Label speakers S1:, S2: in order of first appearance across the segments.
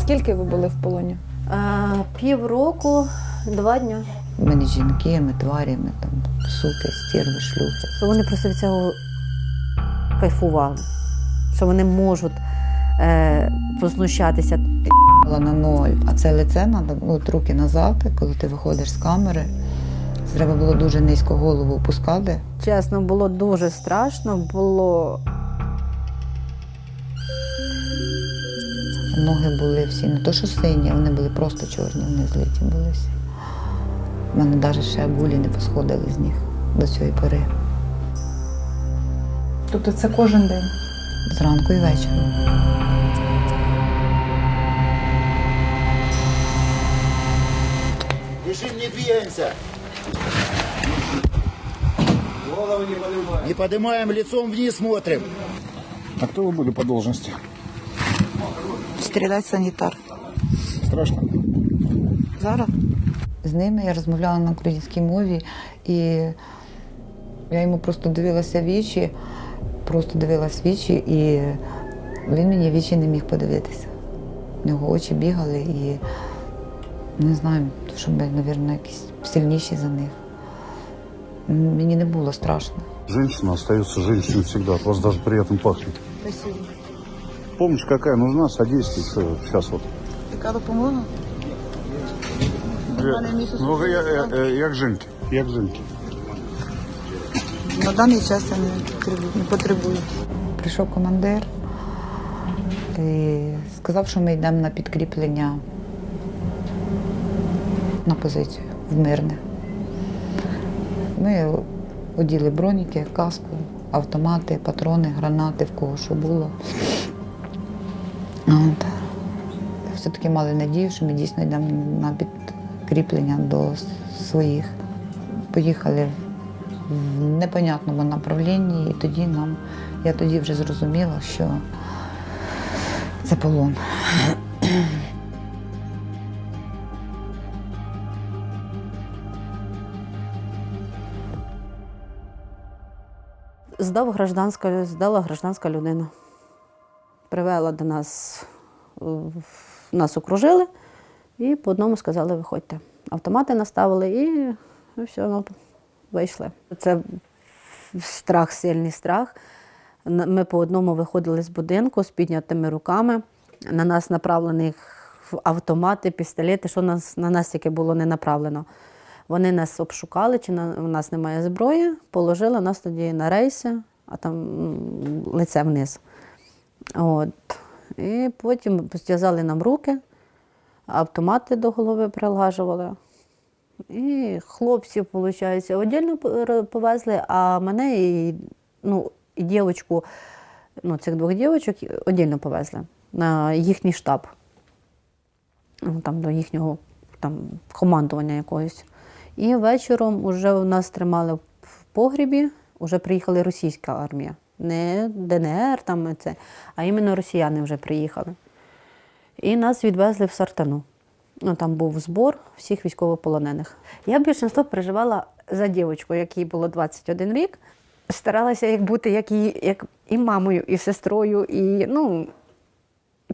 S1: Скільки ви були в полоні?
S2: А, півроку, два дні.
S3: Ми не жінки, ми тварі, ми там суки, стерви, шлюхи.
S2: Що вони просто від цього кайфували, що вони можуть е, познущатися.
S3: На ноль. А це лице треба, ну, от руки назад, коли ти виходиш з камери. Треба було дуже низько голову опускати.
S2: Чесно, було дуже страшно, було
S3: Ноги були всі не то, що сині, вони були просто чорні, вони злиті були всі. У мене навіть ще булі не посходили з них до цієї пори.
S1: Тобто це кожен день.
S3: Зранку і вечором.
S4: Лежим, не двигаемся. Голову не поднимаем. Не поднимаем, лицом вниз смотрим.
S5: А кто вы были по должности?
S3: Стрілець санітар.
S5: Страшно?
S3: Зараз з ними я розмовляла на українській мові, і я йому просто дивилася вічі, просто дивилась в вічі, і він мені в вічі не міг подивитися. У нього очі бігали і не знаю, що ми, мабуть, якісь сильніші за них. Мені не було страшно.
S5: Женщина остается женщиной всегда. От вас даже приятно пахнет.
S3: Спасибо.
S5: Помощь какая нужна, содействуйте. Сейчас вот.
S3: Яка допомога?
S5: Ну, я, я, я, як жінки. Як жінки.
S3: На даний час я не потребую. Не потребую. Прийшов командир і сказав, що ми йдемо на підкріплення на позицію в мирне. Ми оділи броніки, каску, автомати, патрони, гранати, в кого що було. Все-таки мали надію, що ми дійсно йдемо на підкріплення до своїх. Поїхали в непонятному направлінні, і тоді нам, я тоді вже зрозуміла, що це полон.
S2: здав гражданська, здала гражданська людина. Привела до нас, е, нас окружили і по одному сказали, виходьте. Автомати наставили і, і все, ну, вийшли. Це страх, сильний страх. Ми по одному виходили з будинку з піднятими руками. На нас направлені автомати, пістолети, що нас, на нас тільки було не направлено. Вони нас обшукали, чи на, у нас немає зброї, положили нас тоді на рейси, а там лице вниз. От. І потім зв'язали нам руки, автомати до голови прилажували. І хлопців, виходить, віддільно повезли, а мене і, ну, і дівчинку, ну, цих двох дівчинок віддільно повезли на їхній штаб. Ну, Там до їхнього там, командування якогось. І вечором вже нас тримали в погрібі, вже приїхала російська армія. Не ДНР, там це, а іменно росіяни вже приїхали. І нас відвезли в Сартану. Ну, там був збор всіх військовополонених. Я більшинство переживала за дівчинку, якій було 21 рік. Старалася як бути як і, як і мамою, і сестрою, і ну,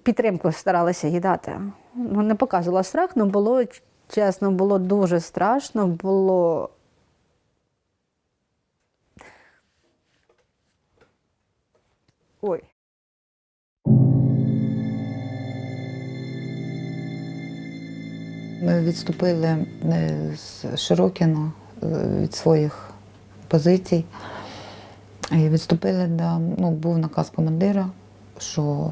S2: підтримку старалася їй дати. Ну, не показувала страх, але було чесно, було дуже страшно, було. Ой.
S3: Ми відступили е, з Широкіно е, від своїх позицій. І відступили до, ну, був наказ командира, що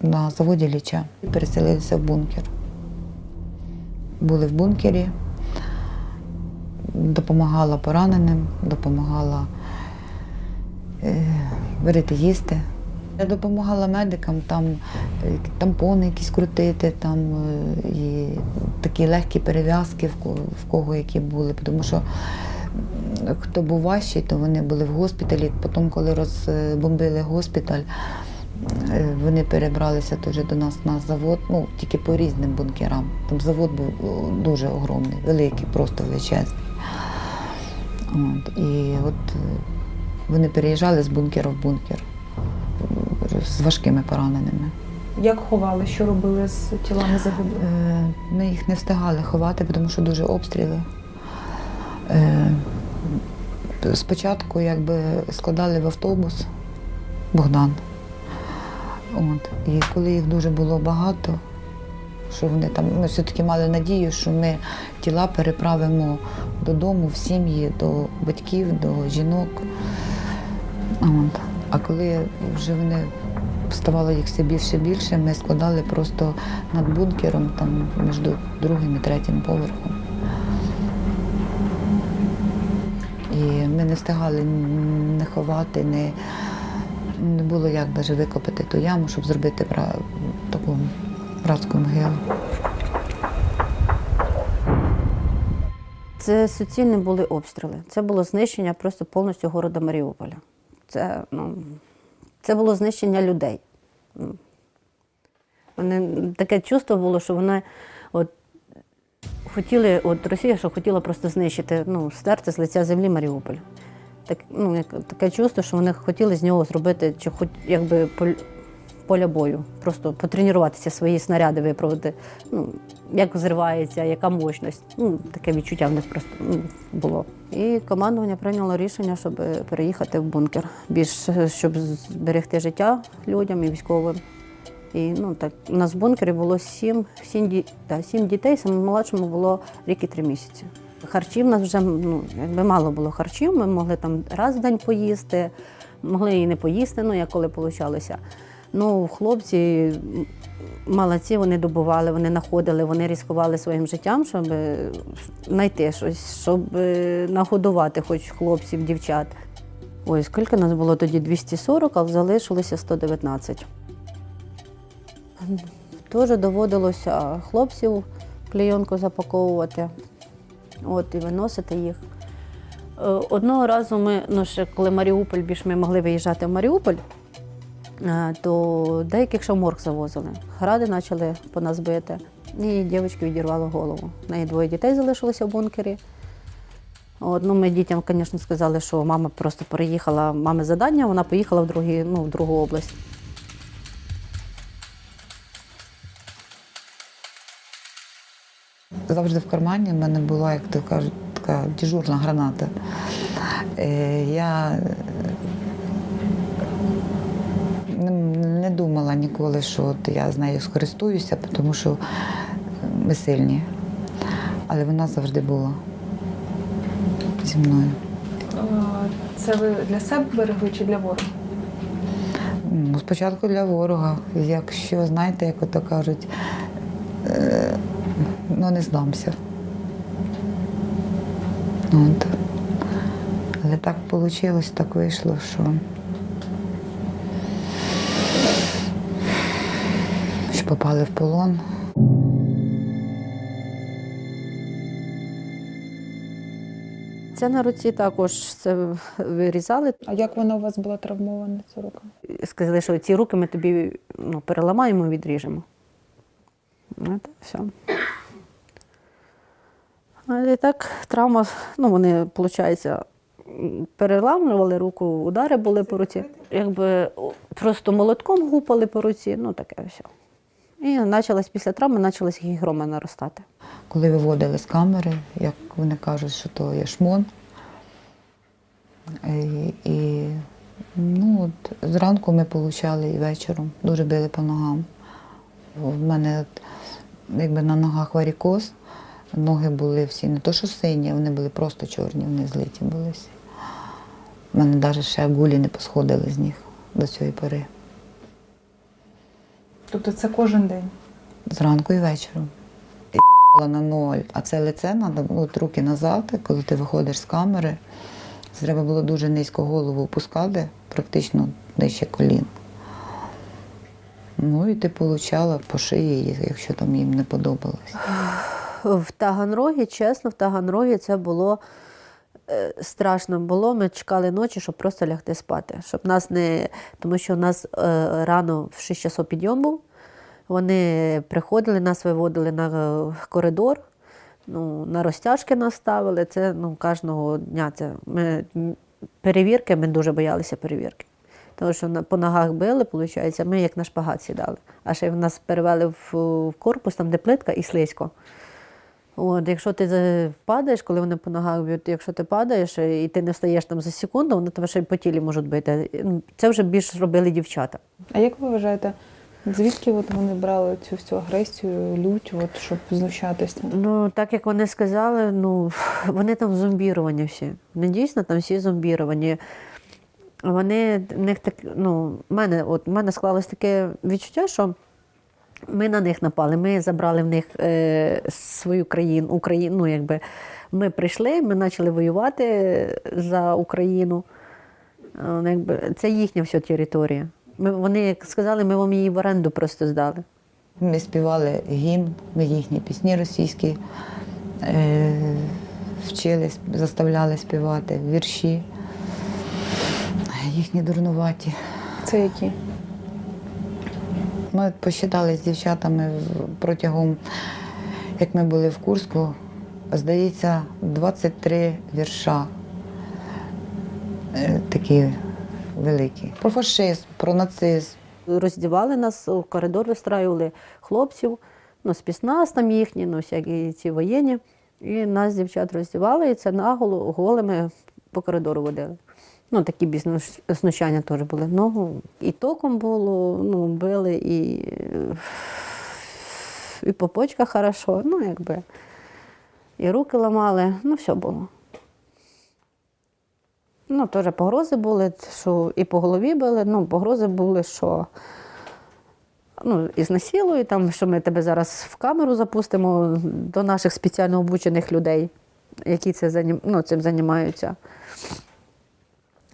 S3: на заводі Ліча переселилися в бункер. Були в бункері, допомагала пораненим, допомагала варити їсти. Я допомагала медикам там е, тампони якісь крутити, там е, і такі легкі перев'язки, в кого, які були. Тому що хто був важчий, то вони були в госпіталі. Потім, коли розбомбили госпіталь, е, вони перебралися теж до нас на завод, ну тільки по різним бункерам. Там завод був дуже огромний, великий, просто величезний. От, і от е, Вони переїжджали з бункера в бункер з важкими пораненими.
S1: Як ховали, що робили з тілами загиблих?
S3: Е, Ми їх не встигали ховати, тому що дуже обстріли. Е, Спочатку якби складали в автобус Богдан. От. І коли їх дуже було багато, що вони там, ми все-таки мали надію, що ми тіла переправимо додому, в сім'ї, до батьків, до жінок. От. А коли вже вони ставало їх все більше і більше, ми складали просто над бункером, там між другим і третім поверхом. І ми не встигали не ховати, не, не було як навіть викопати ту яму, щоб зробити бра, таку братську могилу.
S2: Це суцільні були обстріли. Це було знищення просто повністю города Маріуполя. Це, ну, це було знищення людей. Ну, Вони, таке чувство було, що вони от, хотіли, от Росія, що хотіла просто знищити, ну, стерти з лиця землі Маріуполь. Так, ну, таке чувство, що вони хотіли з нього зробити чи хоч якби поля бою, просто потренуватися свої снаряди випробувати, ну, як взривається, яка мощність. Ну, таке відчуття в них просто ну, було. І командування прийняло рішення, щоб переїхати в бункер, більш щоб зберегти життя людям і військовим. І ну так у нас в бункері було сім, сім, та, сім дітей, самому молодшому було рік і три місяці. Харчів у нас вже ну, якби мало було харчів, ми могли там раз в день поїсти, могли і не поїсти, ну як коли получалося. Ну, хлопці молодці, вони добували, вони знаходили, вони ризикували своїм життям, щоб е, знайти щось, щоб е, нагодувати хоч хлопців, дівчат. Ой, скільки нас було тоді? 240, а залишилося 119. Теж доводилося хлопців клейонку запаковувати от, і виносити їх. Е, Одного разу ми, ну ще коли Маріуполь, більш ми могли виїжджати в Маріуполь, то деяких ще в морг завозили. Гради почали по нас бити. І дівчинки відірвало голову. В неї двоє дітей залишилося в бункері. От, ну, ми дітям, звісно, сказали, що мама просто переїхала, мами задання, вона поїхала в, другі, ну, в другу область.
S3: Завжди в кармані в мене була, як то кажуть, така дежурна граната. Е, Я е, не, не думала ніколи, що от я з нею скористуюся, тому що ми сильні. Але вона завжди була зі мною.
S1: Це ви для себе берегли чи для ворога?
S3: Ну, Спочатку для ворога. Якщо, знаєте, як ото кажуть, е, ну не здамся. От. Але так вийшло, так вийшло, що. Попали в полон.
S2: Це на руці також це вирізали.
S1: А як вона у вас була травмована, ця рука?
S2: Сказали, що ці руки ми тобі ну, переламаємо, відріжемо. От, все. Але так, травма, ну вони, виходить, переламували руку, удари були по руці. Якби просто молотком гупали по руці, ну таке все. І почалась після травми, почалась гігрома наростати.
S3: Коли виводили з камери, як вони кажуть, що то є шмон. І, і ну, от, зранку ми получали і вечором, дуже били по ногам. У мене якби на ногах варікоз, ноги були всі не то, що сині, вони були просто чорні, вони злиті були. У мене навіть ще гулі не посходили з них до цієї пори.
S1: Тобто це кожен день.
S3: Зранку і вечором. Я їбала на ноль, а це лице треба було руки назад, коли ти виходиш з камери. Це треба було дуже низько голову опускати, практично нижче колін. Ну і ти получала по шиї, якщо там їм не подобалось.
S2: В Таганрогі, чесно, в Таганрогі це було страшно було. Ми чекали ночі, щоб просто лягти спати. Щоб нас не... Тому що у нас е, рано в 6 часов підйом був. Вони приходили, нас виводили на е, коридор, ну, на розтяжки нас ставили. Це ну, кожного дня. Це ми перевірки, ми дуже боялися перевірки. Тому що по ногах били, виходить, ми як на шпагат сідали. А ще нас перевели в корпус, там де плитка і слизько. От, якщо ти впадаєш, коли вони по ногах б'ють, якщо ти падаєш е, і ти не встаєш там за секунду, вони тебе ще й по тілі можуть бити. Ну, Це вже більш робили дівчата.
S1: А як ви вважаєте, звідки от вони брали цю всю агресію, лють, от, щоб знущатися?
S2: Ну, так як вони сказали, ну вони там зомбіровані всі. Вони дійсно там всі зомбіровані. Вони в них так, ну, в мене, от, в мене склалось таке відчуття, що ми на них напали, ми забрали в них е, свою країну, Україну. Ну, якби ми прийшли, ми почали воювати за Україну. Е, ну, якби, це їхня вся територія. Ми, вони як сказали, ми вам її в оренду просто здали.
S3: Ми співали гімн, ми їхні пісні російські е, вчили, заставляли співати вірші, їхні дурнуваті.
S1: Це які?
S3: Ми посчитали з дівчатами протягом, як ми були в Курську, здається, 23 вірша. Е, Такі великі. Про фашизм, про нацизм.
S2: Роздівали нас, у коридор вистраювали хлопців, ну, спецназ там їхні, ну, всякі ці воєнні. І нас дівчат роздівали, і це наголо голими по коридору водили. Ну, такі більш знущ- знущання теж були. Ногу і током було, ну, били, і, і по почках хорошо, ну, якби. І руки ламали, ну, все було. Ну, теж погрози були, що і по голові били, ну, погрози були, що ну, і знасилують, там, що ми тебе зараз в камеру запустимо до наших спеціально обучених людей, які це, ну, цим займаються.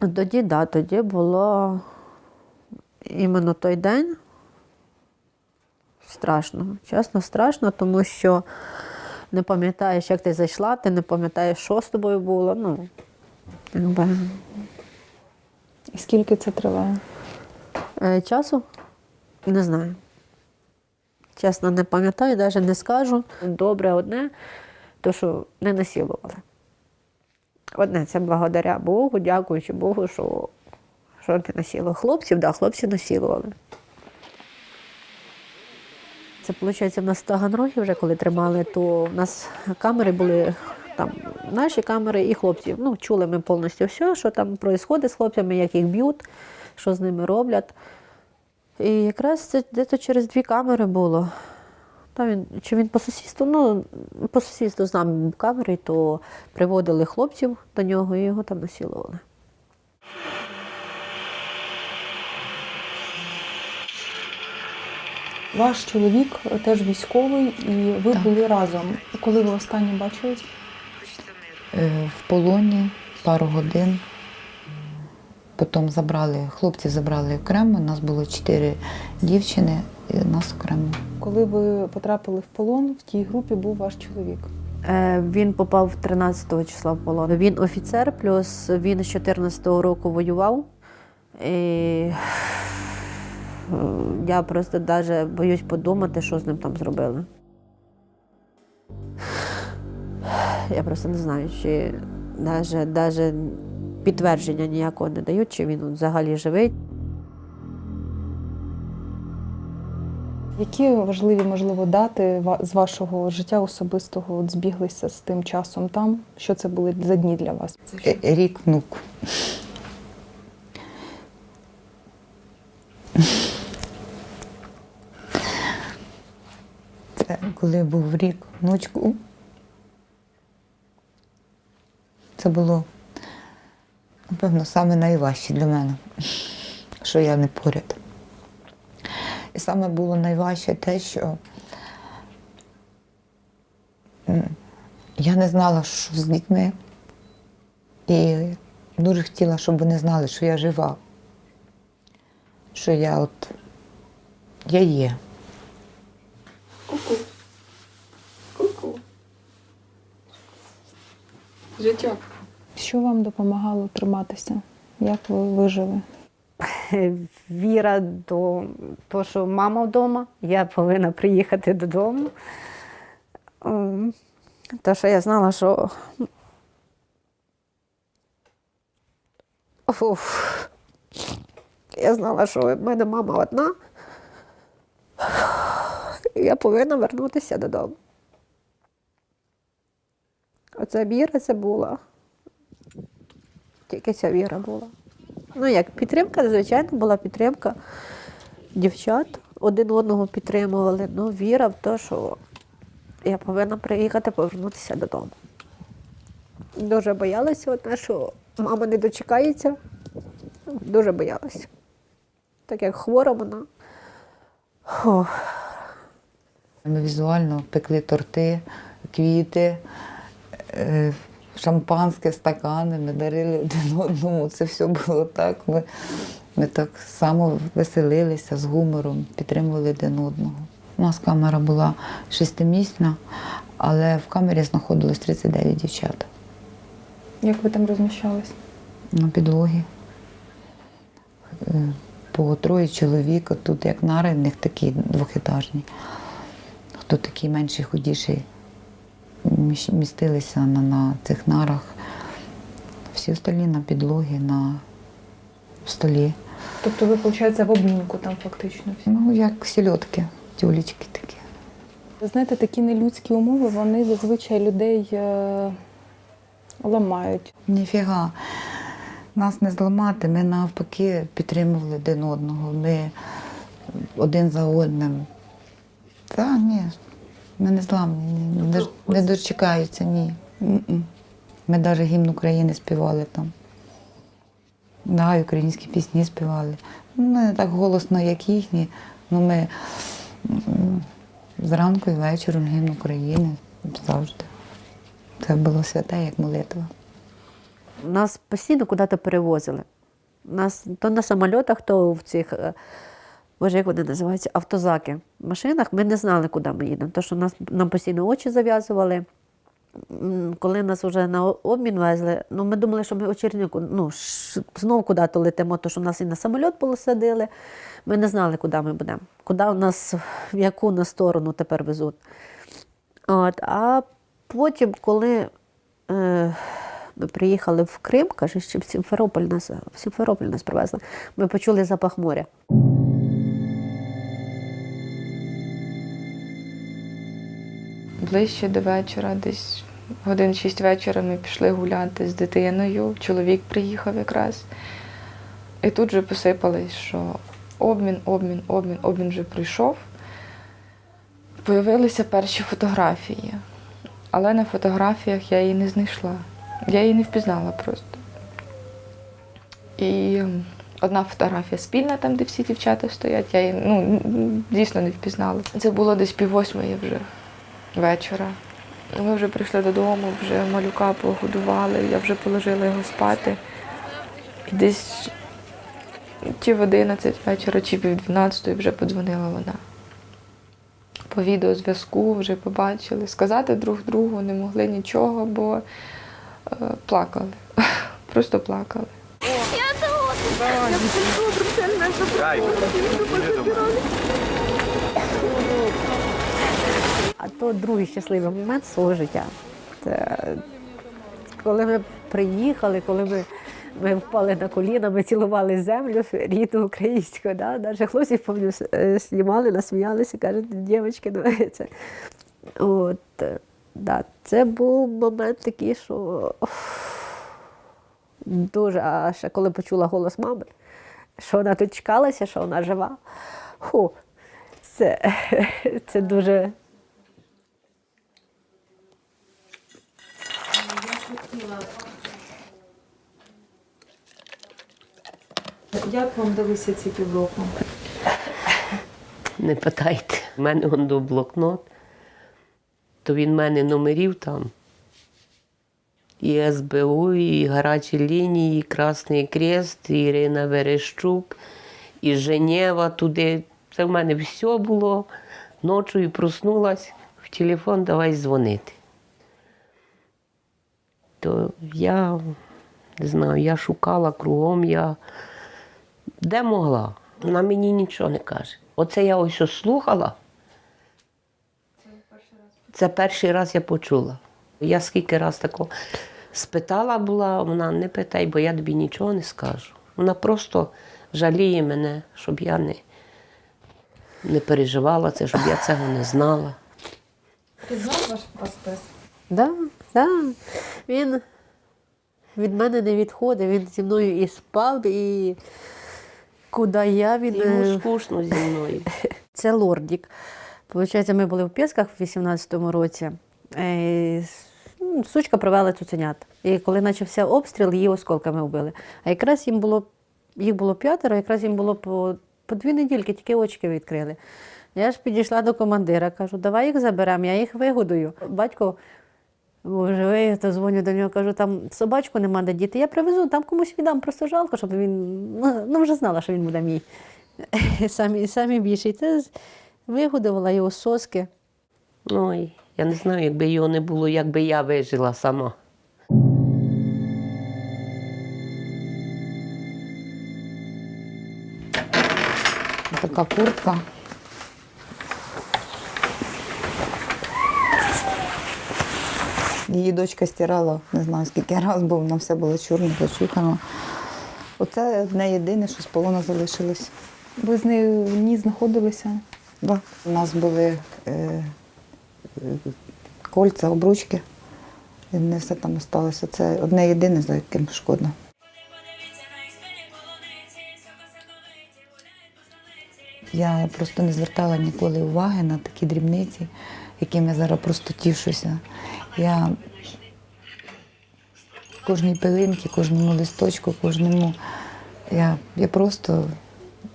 S2: Тоді, да, тоді було іменно той день страшно. Чесно, страшно, тому що не пам'ятаєш, як ти зайшла, ти не пам'ятаєш, що з тобою було. Ну, якби.
S1: І скільки це триває?
S2: Е, Часу? Не знаю. Чесно, не пам'ятаю, навіть не скажу. Добре одне, то що не насилували. Одне це благодаря Богу, дякуючи Богу, що, що не насилували. Хлопців, да, хлопці насилували. Це, виходить, в нас в Таганрогі вже коли тримали, то в нас камери були там наші камери і хлопців. Ну, чули ми повністю все, що там відбувається з хлопцями, як їх б'ють, що з ними роблять. І якраз це десь через дві камери було. Та він, чи він по сусідству, ну, по сусідству з нами був камери, то приводили хлопців до нього і його там насилували.
S1: Ваш чоловік теж військовий, і ви
S3: Так.
S1: були разом. Коли ви останнє бачились?
S3: Е, В полоні пару годин. Потім забрали, хлопців забрали окремо, нас було чотири дівчини, і нас окремо.
S1: Коли ви потрапили в полон, в тій групі був ваш чоловік.
S2: Е, Він попав 13-го числа в полон. Він офіцер, плюс він з 14-го року воював. І я просто навіть боюсь подумати, що з ним там зробили. Я просто не знаю, чи навіть, навіть підтвердження ніякого не дають, чи він взагалі живий.
S1: Які важливі, можливо, дати з вашого життя особистого от збіглися з тим часом там? Що це були за дні для вас?
S3: Е, Рік внук. Це коли був рік внучку. Це було, напевно, саме найважче для мене, що я не поряд. І саме було найважче те, що я не знала, що з дітьми. І дуже хотіла, щоб вони знали, що я жива. Що я от я є.
S1: Що вам допомагало триматися? Як ви вижили?
S2: віра до того, що мама вдома, я повинна приїхати додому. Ем, То, що я знала, що Уф. Я знала, що в мене мама одна. Я повинна вернутися додому. Оця віра це була. Тільки ця віра була. Ну як, підтримка, звичайно, була підтримка дівчат, один одного підтримували. Ну, віра в те, що я повинна приїхати повернутися додому. Дуже боялася, одне, що мама не дочекається. Дуже боялася. Так як хвора вона. Ох.
S3: Ми візуально пекли торти, квіти, е, шампанське, стакани, ми дарили один одному. Це все було так. Ми, ми так само веселилися з гумором, підтримували один одного. У нас камера була шестимісна, але в камері знаходилось 39 дівчат
S1: Як ви там розміщались?
S3: на підлогі. Е, По троє чоловік, тут як нари, в них такі двохетажні. Хто такий менший, худіший, містилися на, на цих нарах. Всі остальні на підлогі, на столі.
S1: Тобто ви, виходить, в обмінку там фактично всі.
S3: Ну, як сільотки, тюлечки такі.
S1: Ви знаєте, такі нелюдські умови, вони зазвичай людей е, ламають.
S3: Ніфіга. Нас не зламати, ми навпаки підтримували один одного. Ми один за одним. Та ні, ми не зламні, не, не дочекаються, ні. Ми навіть гімн України співали там. Да, і українські пісні співали. Ну, не так голосно, як їхні. Ну, ми зранку і вечором гімн України завжди. Це було святе, як молитва.
S2: Нас постійно куди-то перевозили. Нас то на самольотах, то в цих, е, боже, як вони називаються, автозаки. В машинах ми не знали, куди ми їдемо. То, що нас, нам постійно очі зав'язували. Коли нас вже на обмін везли, ну ми думали, що ми очерніку, ну, ш- знов куди-то летимо, то що нас і на самоліт посадили. Ми не знали, куди ми будемо, куди нас, в яку на сторону тепер везуть. От, а потім, коли е, ми приїхали в Крим, каже, що в Сімферополь нас, в Сімферополь нас привезли, ми почули запах моря.
S6: Ближче до вечора, десь годин 6 вечора ми пішли гуляти з дитиною. Чоловік приїхав якраз. І тут же посипались, що обмін, обмін, обмін, обмін вже пройшов. Появилися перші фотографії. Але на фотографіях я її не знайшла. Я її не впізнала просто. І одна фотографія спільна, там, де всі дівчата стоять, я її ну, дійсно не впізнала. Це було десь пів восьмої вже вечора. Ми вже прийшли додому, вже малюка погодували, я вже положила його спати. І десь чи в 11 вечора, чи пів 12 вже подзвонила вона. По відеозв'язку вже побачили. Сказати друг другу не могли нічого, бо е, плакали. Просто плакали.
S2: А то другий щасливий момент свого життя. Це коли ми приїхали, коли ми, ми впали на коліна, ми цілували землю рідну українську. Да? Навіть хлопці, пам'ятаю, знімали, насміялися, кажуть, дівчатки, ну, це. От, е, да, це був момент такий, що дуже, а ще коли почула голос мами, що вона тут чекалася, що вона жива. Фу, це, це дуже.
S1: Як вам далися ці півроку?
S7: Не питайте. У мене он до блокнот, то він в мене номерів там. І СБУ, і гарячі лінії, і Красний Крест, і Ірина Верещук, і Женєва туди. Це в мене все було. Ночою проснулась, в телефон давай дзвонити. То я не знаю, я шукала кругом, я де могла. Вона мені нічого не каже. Оце я ось слухала. Це перший раз я почула. Я скільки раз тако Спитала була, вона не питай, бо я тобі нічого не скажу. Вона просто жаліє мене, щоб я не, не переживала це, щоб я цього не знала.
S1: Пізнав ваш вас пес?
S2: Да, да. Він від мене не відходив, він зі мною і спав, і куди я він.
S7: Йому
S2: е,
S7: скучно зі мною.
S2: Це лордік. Получається, ми були в Пісках в 18-му році. Е, ну, Сучка привела цуценят. І коли почався обстріл, її осколками вбили. А якраз їм було, їх було п'ятеро, якраз їм було по, по дві недільки, тільки очки відкрили. Я ж підійшла до командира, кажу, давай їх заберемо, я їх вигодую. Батько живий, то дзвоню до нього, кажу, там собачку нема де діти. Я привезу, там комусь віддам, просто жалко, щоб він. Ну, ну вже знала, що він буде мій. Самі, самі більші. Це вигодувала його соски.
S7: Ой, я не знаю, якби його не було, як би я вижила сама.
S3: Така куртка. Її дочка стирала, не знаю скільки разів, бо вона вся була чорна, зачухана. Оце одне єдине, що з полону залишилось.
S1: Ви з нею в ній знаходилися?
S3: Да. У нас були е, е, кольця, обручки. І не все там залишилося. Це одне єдине, за яким шкода. Я просто не звертала ніколи уваги на такі дрібниці, якими я зараз просто тішуся. Я кожній пилинці, кожному листочку, кожному. Я, я просто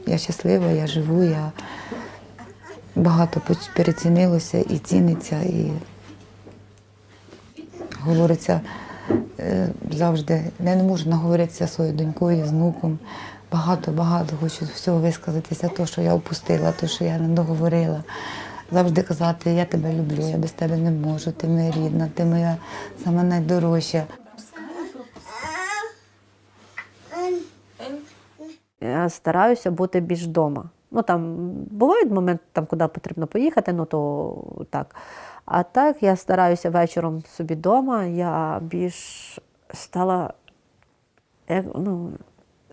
S3: я щаслива, я живу, я багато перецінилося і ціниться, і говориться е, завжди. Я не можу наговоритися своєю донькою, з внуком. Багато, багато хочу всього висказатися, то, що я опустила, то, що я не договорила. Завжди казати, я тебе люблю, я без тебе не можу, ти моя рідна, ти моя сама найдорожча.
S2: Я стараюся бути більш вдома. Ну там бувають моменти, там, куди потрібно поїхати, ну то так. А так я стараюся вечором собі вдома, я більш стала як, ну,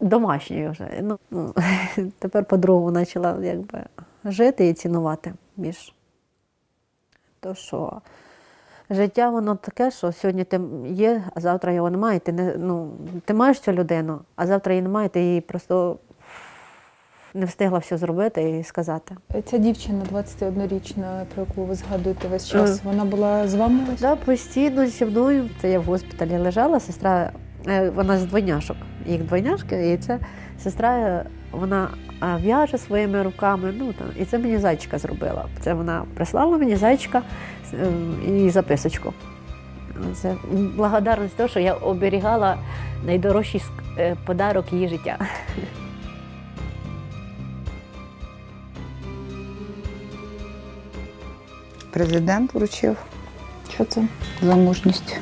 S2: домашньою вже. Ну, ну, тепер по-другому почала якби, жити і цінувати більш. То що життя воно таке, що сьогодні ти є, а завтра його немає. Ти, не, ну, ти маєш цю людину, а завтра її немає, ти її просто не встигла все зробити і сказати.
S1: Ця дівчина 21-річна, про яку ви згадуєте весь час,
S2: Мгм.
S1: вона була з вами? весь?
S2: Да, постійно зі мною. Це я в госпіталі лежала, сестра, е, вона з двойняшок, їх двойняшки, і це сестра, е, вона в'яже своїми руками. Ну, там, і це мені зайчика зробила. Це вона прислала мені зайчика е, і записочку. Це благодарність того, що я оберігала найдорожчий е, подарок її життя.
S3: Президент вручив
S1: Що це?
S3: за мужність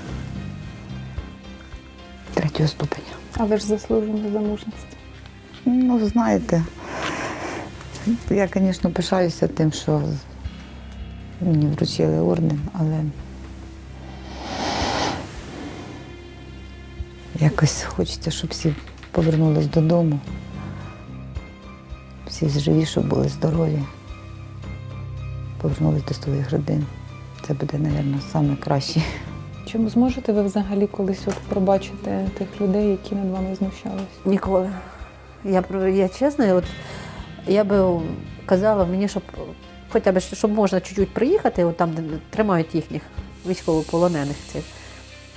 S3: третього ступеня.
S1: А ви ж заслужені за мужність.
S3: Ну, знаєте, я, звісно, пишаюся тим, що мені вручили орден, але якось хочеться, щоб всі повернулись додому. Всі живі, щоб були здорові, повернулись до своїх родин. Це буде, мабуть, найкраще.
S1: Чи зможете ви взагалі колись от пробачити тих людей, які над вами знущались?
S2: Ніколи. Я, я чесно, от, я би казала мені, щоб хоча б щоб можна чуть-чуть приїхати, от там, де тримають їхніх військовополонених цих.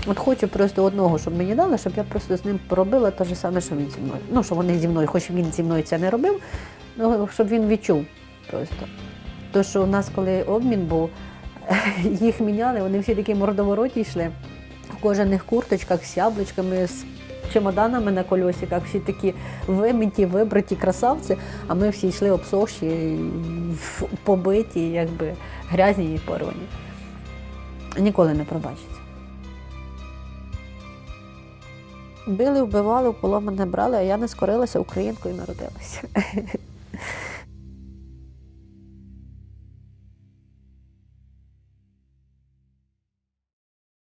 S2: От хочу просто одного, щоб мені дали, щоб я просто з ним поробила те ж саме, що він зі мною. Ну, що вони зі мною, хоч він зі мною це не робив, ну, щоб він відчув просто. То, що у нас, коли обмін був, їх міняли, вони всі такі мордовороті йшли в кожаних курточках з яблучками, з чемоданами на колесиках, всі такі вимиті, вибриті красавці, а ми всі йшли обсохші, побиті, якби грязні і порвані. Ніколи не пробачиться. Били, вбивали, в полон мене брали, а я не скорилася, українкою народилася.